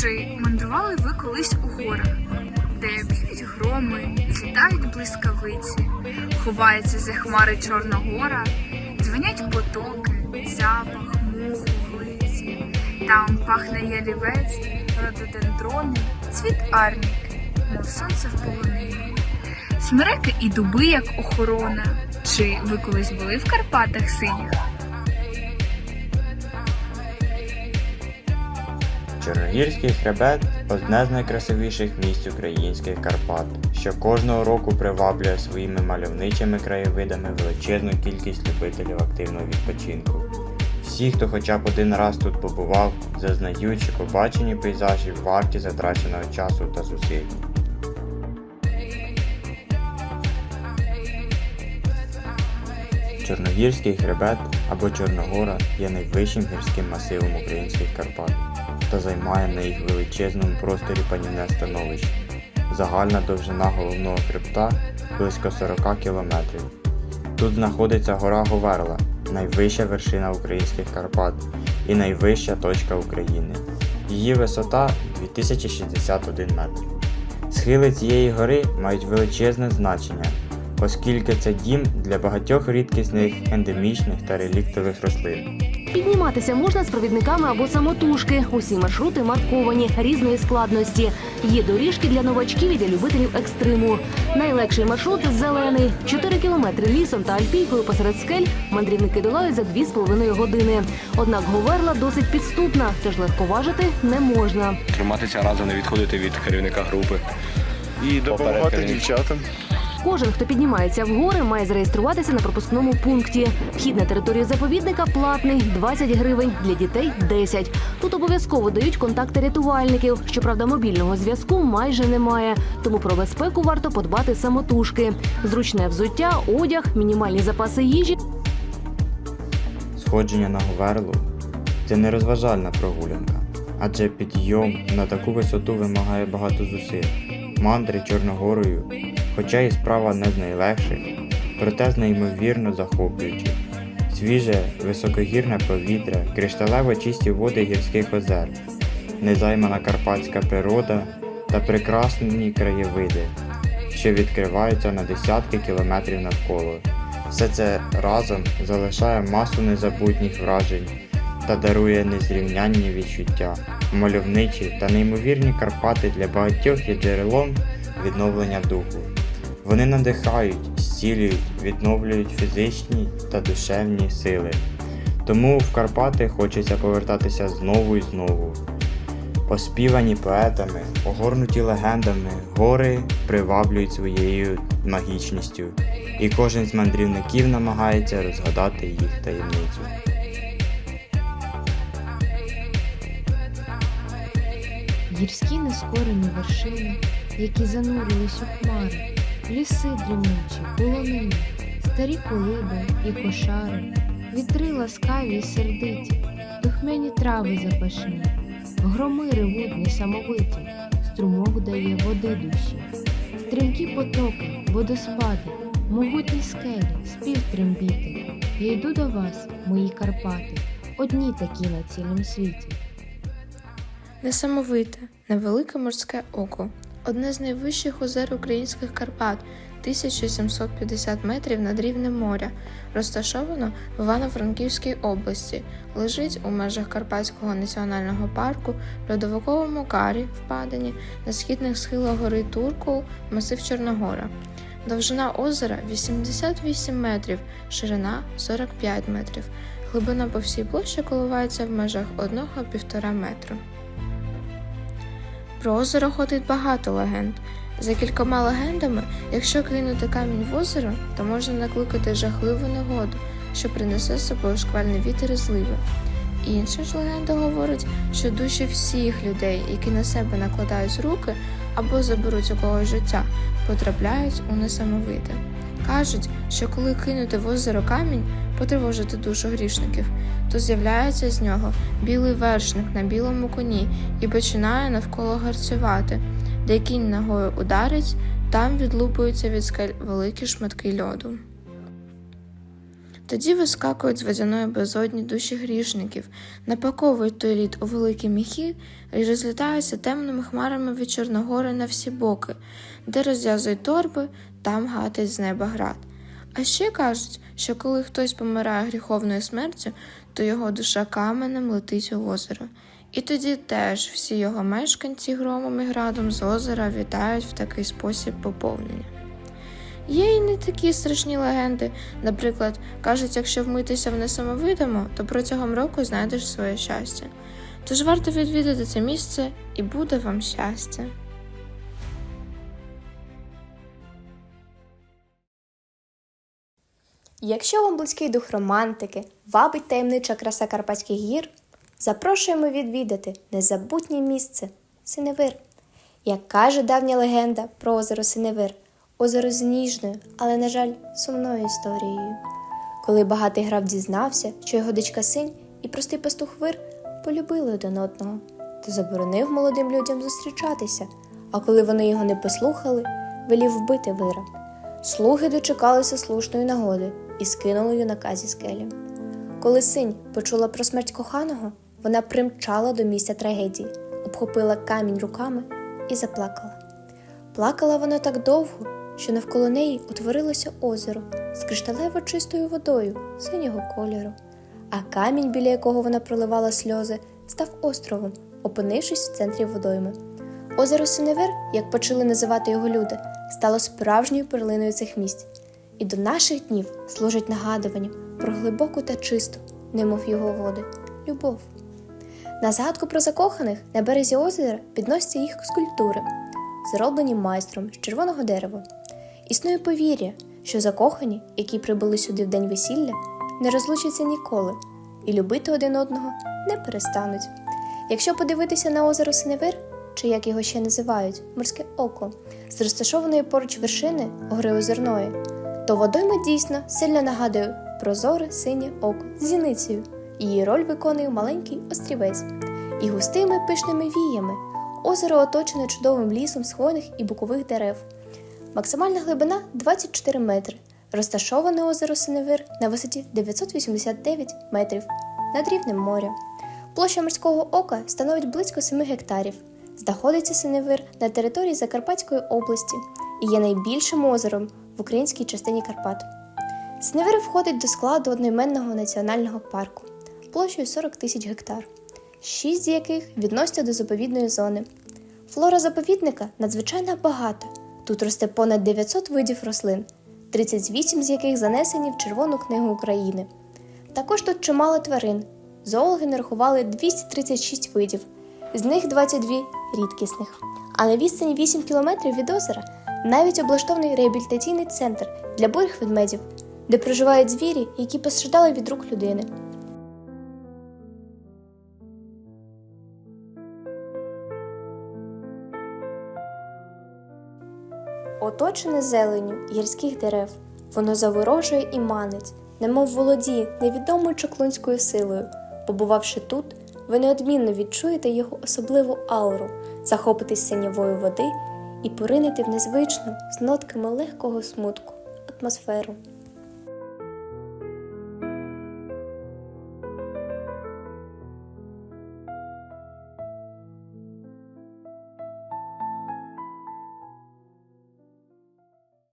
Чи мандрували ви колись у горах, де б'ють громи, злітають блискавиці, ховається за хмари Чорногора, дзвенять потоки, запах, муху, глиці, там пахне ялівець, рододендрони, цвіт арніки, мов сонце в полонині. Смереки і дуби, як охорона. Чи ви колись були в Карпатах синіх? Чорногірський хребет одне з найкрасивіших місць українських Карпат, що кожного року приваблює своїми мальовничими краєвидами величезну кількість любителів активного відпочинку. Всі, хто хоча б один раз тут побував, зазнають, що побачені пейзажі варті затраченого часу та зусиль. Чорногірський хребет або Чорногора є найвищим гірським масивом українських Карпат та займає на їх величезному просторі панівне становище. Загальна довжина головного хребта близько 40 кілометрів. Тут знаходиться гора Говерла, найвища вершина українських Карпат і найвища точка України. Її висота 2061 метр. Схили цієї гори мають величезне значення, оскільки це дім для багатьох рідкісних ендемічних та реліктових рослин. Підніматися можна з провідниками або самотужки. Усі маршрути марковані різної складності. Є доріжки для новачків і для любителів екстриму. Найлегший маршрут зелений. 4 кілометри лісом та альпійкою посеред скель мандрівники долають за 2,5 години. Однак говерла досить підступна, тож легковажити не можна. триматися разом, не відходити від керівника групи. І допомагати дівчатам. Кожен, хто піднімається в гори, має зареєструватися на пропускному пункті. Вхід на територію заповідника платний 20 гривень, для дітей 10. Тут обов'язково дають контакти рятувальників. Щоправда, мобільного зв'язку майже немає. Тому про безпеку варто подбати самотужки. Зручне взуття, одяг, мінімальні запаси їжі. Сходження на Говерлу це не розважальна прогулянка, адже підйом на таку висоту вимагає багато зусиль. Мандри Чорногорою, хоча і справа не з найлегших, проте з неймовірно захоплюючих. Свіже, високогірне повітря, кришталево чисті води гірських озер, незаймана карпатська природа та прекрасні краєвиди, що відкриваються на десятки кілометрів навколо. Все це разом залишає масу незабутніх вражень та дарує незрівнянні відчуття. Мальовничі та неймовірні Карпати для багатьох є джерелом відновлення духу. Вони надихають, зцілюють, відновлюють фізичні та душевні сили. Тому в Карпати хочеться повертатися знову і знову. Оспівані поетами, огорнуті легендами, гори приваблюють своєю магічністю, і кожен з мандрівників намагається розгадати їх таємницю. гірські нескорені вершини, які занурились у хмари, ліси дрімучі, полонини, старі колиби і кошари, вітри ласкаві й сердиті, духмяні трави запашні, громи ревуть несамовиті, струмок дає води душі, стрімкі потоки, водоспади, могутні скелі, спів трембіти. Я йду до вас, мої Карпати, одні такі на цілім світі. Несамовите, невелике морське око, одне з найвищих озер українських Карпат, 1750 метрів над рівнем моря, розташовано в Івано-Франківській області, лежить у межах Карпатського національного парку, льодовиковому карі впадині, на східних схилах гори Туркул, масив Чорногора. Довжина озера 88 метрів, ширина 45 метрів. Глибина по всій площі коливається в межах 1-1,5 метру. Про озеро ходить багато легенд. За кількома легендами, якщо кинути камінь в озеро, то можна накликати жахливу негоду, що принесе з собою шквальний вітер і зливи. Інша ж легенда говорить, що душі всіх людей, які на себе накладають руки або заберуть у когось життя, потрапляють у несамовите. Кажуть, що коли кинути в озеро камінь, потривожити душу грішників, то з'являється з нього білий вершник на білому коні і починає навколо гарцювати, де кінь ногою ударить, там відлупуються від скель великі шматки льоду. Тоді вискакують з водяної безодні душі грішників, напаковують той лід у великі міхи і розлітаються темними хмарами від Чорногори на всі боки, де розв'язують торби, там гатить з неба град. А ще кажуть, що коли хтось помирає гріховною смертю, то його душа каменем летить у озеро. І тоді теж всі його мешканці громом і градом з озера вітають в такий спосіб поповнення. Є і не такі страшні легенди. Наприклад, кажуть, якщо вмитися в несамовитому, то протягом року знайдеш своє щастя. Тож варто відвідати це місце і буде вам щастя. Якщо вам близький дух романтики, вабить таємнича краса Карпатських гір, запрошуємо відвідати незабутнє місце Синевир. Як каже давня легенда про озеро Синевир, озеро з ніжною, але, на жаль, сумною історією. Коли багатий граф дізнався, що його дочка синь і простий пастух вир полюбили один одного, то заборонив молодим людям зустрічатися, а коли вони його не послухали, велів вбити вира. Слуги дочекалися слушної нагоди і скинули юнака зі скелі. Коли синь почула про смерть коханого, вона примчала до місця трагедії, обхопила камінь руками і заплакала. Плакала вона так довго, що навколо неї утворилося озеро з кришталево чистою водою синього кольору, а камінь, біля якого вона проливала сльози, став островом, опинившись в центрі водойми. Озеро Синевер, як почали називати його люди, стало справжньою перлиною цих місць, і до наших днів служить нагадуванням про глибоку та чисту, немов його води, любов. На згадку про закоханих на березі озера підносяться їх скульптури, зроблені майстром з червоного дерева. Існує повір'я, що закохані, які прибули сюди в день весілля, не розлучаться ніколи і любити один одного не перестануть. Якщо подивитися на озеро Синевир, чи як його ще називають, морське око, з розташованої поруч вершини гори озерної, то водойма дійсно сильно нагадує прозоре синє око з зіницею. Її роль виконує маленький острівець. І густими пишними віями озеро оточене чудовим лісом з хвойних і букових дерев. Максимальна глибина 24 метри. Розташоване озеро Синевир на висоті 989 метрів над рівнем моря. Площа морського ока становить близько 7 гектарів. Знаходиться Синевир на території Закарпатської області і є найбільшим озером в українській частині Карпат. Синевир входить до складу одноіменного національного парку площею 40 тисяч гектар, шість з яких відносяться до заповідної зони. Флора заповідника надзвичайно багата. Тут росте понад 900 видів рослин, 38 з яких занесені в Червону книгу України. Також тут чимало тварин. Зоологи нарахували 236 видів, з них 22 рідкісних. А на відстані 8 кілометрів від озера навіть облаштований реабілітаційний центр для бурих ведмедів, де проживають звірі, які постраждали від рук людини. Оточене зеленю гірських дерев, воно заворожує і манить, немов володіє невідомою чаклунською силою. Побувавши тут, ви неодмінно відчуєте його особливу ауру, захопитесь синєвою води і поринете в незвичну з нотками легкого смутку атмосферу.